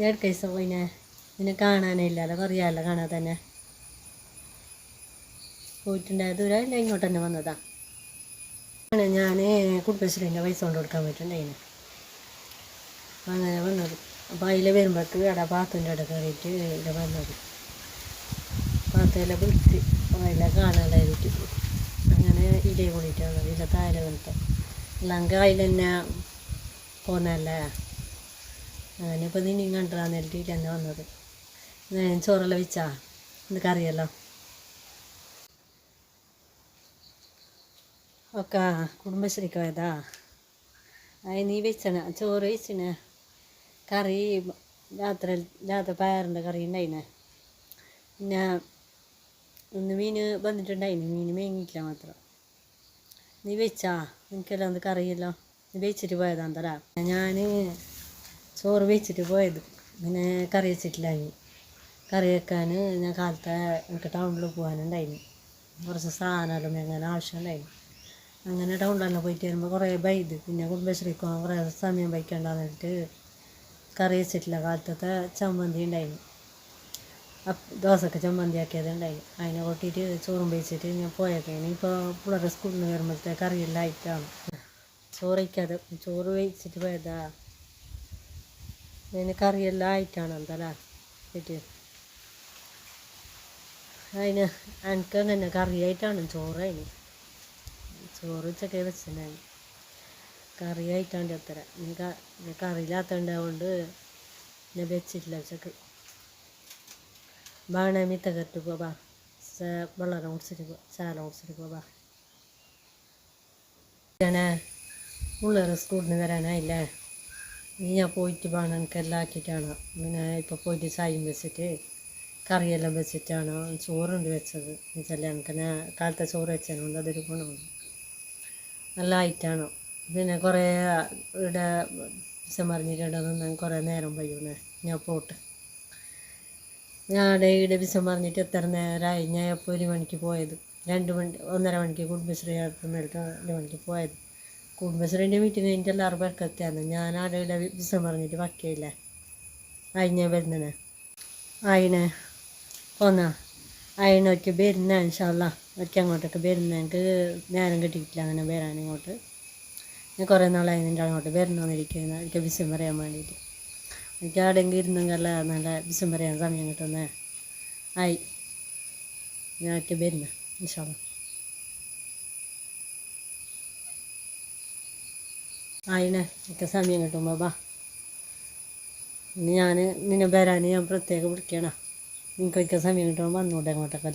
ഞാൻ പോയിനെ പോയിനെ നിന്നെ കാണാനില്ലല്ലോ കുറയാല്ലോ കാണാൻ തന്നെ. പോയിട്ടുണ്ടായത് ദൂരമില്ല ഇങ്ങോട്ട് തന്നെ വന്നതാ. ആണ് ഞാൻ കുടുംബശ്രീന്റെ പൈസ കൊണ്ട് കൊടുക്കാൻ പറ്റുണ്ടായിന് അപ്പം അങ്ങനെ വന്നത്. അപ്പോൾ അതിൽ വരുമ്പോഴേക്ക് ഇവിടെ പാത്തിന്റെ അവിടെ കയറിയിട്ട് ഇവിടെ വന്നത്. പാത്തയിലെ വിളിച്ച് അതിലെ കാണാതായിട്ട് അങ്ങനെ ഇലയെ കൂടിയിട്ട് വന്നത് ഇല താഴെ വന്നിട്ട് അല്ലെങ്കിൽ അതിൽ തന്നെ പോന്നല്ലേ അങ്ങനെ ഇപ്പോൾ നിന്നെ കണ്ടാ നേരിട്ട് തന്നെ വന്നത്. ഞാൻ ചോറെല്ലാം വെച്ചാ? നിനക്കറിയാലോ ഒക്കെ കുടുംബശ്രീക്ക് പോയതാ? അത് നീ വെച്ചണ ചോറ് വെച്ചിന്. കറി രാത്രി രാത്രി പയറിന്റെ കറി ഉണ്ടായിനെ. പിന്നെ ഇന്ന് മീൻ വന്നിട്ടുണ്ടായിന് മീൻ മേങ്ങിയില്ല മാത്രം. നീ വെച്ചാ? നിനക്കെല്ലാം അത് കറിയല്ലോ? നീ വെച്ചിട്ട് പോയതാ തരാ ഞാൻ ചോറ് വെച്ചിട്ട് പോയത്. പിന്നെ കറി വെച്ചിട്ടില്ലായി കറി വെക്കാൻ ഞാൻ കാലത്തെ എനിക്ക് ടൗണിൽ പോകാനുണ്ടായിന്. കുറച്ച് സാധനമെല്ലാം എങ്ങനെ ആവശ്യമുണ്ടായിരുന്നു അങ്ങനെ ടൗണിലെല്ലാം പോയിട്ട് വരുമ്പോൾ കുറേ ബൈത്. പിന്നെ കുടുംബശ്രീക്ക് പോകാൻ കുറേ സമയം ബൈക്കണ്ടെന്ന് പറഞ്ഞിട്ട് കറി വെച്ചിട്ടില്ല. കാലത്തത്തെ ചമ്മന്തി ഉണ്ടായിരുന്നു ദോശക്ക് ചമ്മന്തി ആക്കിയത് ഉണ്ടായി അതിനെ കൂട്ടിയിട്ട് ചോറും വെച്ചിട്ട് ഞാൻ പോയത്. ഇനിയിപ്പോൾ പിള്ളേരെ സ്കൂളിൽ നിന്ന് വരുമ്പോഴത്തെ കറിയെല്ലാം ആയിട്ടാണ്. ചോറ് വയ്ക്കാതെ ചോറ് വെച്ചിട്ട് പോയതാ. അതിന് കറിയെല്ലാം ആയിട്ടാണ് എന്തല്ലേ വീട്ടിൽ അതിന് എനിക്ക് അങ്ങനെ കറിയായിട്ടാണ് ചോറ് അതിന്. ചോറ് ഉച്ചക്കെ വെച്ചിട്ടുണ്ടായി കറിയായിട്ടാണ്ട് അത്ര. ഇനി കറിയില്ലാത്തതുകൊണ്ട് ഞാൻ വെച്ചിട്ടില്ല ഉച്ചയ്ക്ക്. ബാണമി മിത്ത കെട്ട് പോവാ വെള്ളം കുടിച്ചിട്ട് പോ ചാല കുടിച്ചിട്ട് പോവാ ഞാൻ പിള്ളേർ സ്കൂളിൽ വരാനായില്ലേ? ഇനി ഞാൻ പോയിട്ട് വേണം എനിക്കെല്ലാം ആക്കിയിട്ടാണ് പിന്നെ ഇപ്പോൾ പോയിട്ട് ചായയും വെച്ചിട്ട് കറിയെല്ലാം വെച്ചിട്ടാണ് ചോറുണ്ട് വെച്ചത്. എന്നുവെച്ചാൽ എനിക്ക് ഞാൻ കാലത്തെ ചോറ് വെച്ചതുകൊണ്ട് അതൊരു ഗുണമുണ്ട് നല്ല ആയിട്ടാണ് പിന്നെ കുറേ ഇവിടെ വിഷം പറഞ്ഞിട്ടുണ്ടെന്ന് കുറേ നേരം വയ്യൂന്നെ ഞാൻ പോട്ട്. ഞാൻ ഇവിടെ വിഷം പറഞ്ഞിട്ട് എത്ര നേരമായി ഞാൻ എപ്പോൾ ഒരു മണിക്ക് പോയത്? രണ്ട് മണി ഒന്നര മണിക്ക് കുടുംബശ്രീ മേലിട്ട് രണ്ട് മണിക്ക് പോയത്. കുടുംബശ്രീന്റെ മീറ്റിംഗ് കഴിഞ്ഞിട്ട് എല്ലാവരും പേർക്ക് ഞാൻ ആടെ വിസം പറഞ്ഞിട്ട് വക്കയില്ല അയിഞ്ഞ വരുന്നേ അയിനെ പോന്നാ. അയിനൊക്കെ വരുന്ന ഇൻഷാല്ല ഒക്കെ അങ്ങോട്ടൊക്കെ വരുന്ന. എനിക്ക് നേരം കിട്ടിയിട്ടില്ല അങ്ങനെ വരാൻ ഇങ്ങോട്ട്. ഞാൻ കുറേ നാളായി നിന്റെ അങ്ങോട്ട് വരണമെന്നിരിക്കുന്ന. എനിക്ക് വിസം പറയാൻ വേണ്ടിയിട്ട്. എനിക്ക് ആടെങ്കിൽ ഇരുന്നെങ്കിൽ നല്ല വിസം പറയാൻ സമയം കിട്ടുന്നേ. ആയി. ഞാനൊക്കെ വരുന്ന ഇൻഷാല്ല ആയിനെ എനിക്ക് സമയം കിട്ടുമ്പോൾ ബാ ഇനി ഞാൻ നിന്നെ വരാൻ ഞാൻ പ്രത്യേകം വിളിക്കണം. നിങ്ങൾക്ക് സമയം കിട്ടുമ്പോൾ വന്നൂടെ അങ്ങോട്ടൊക്കെ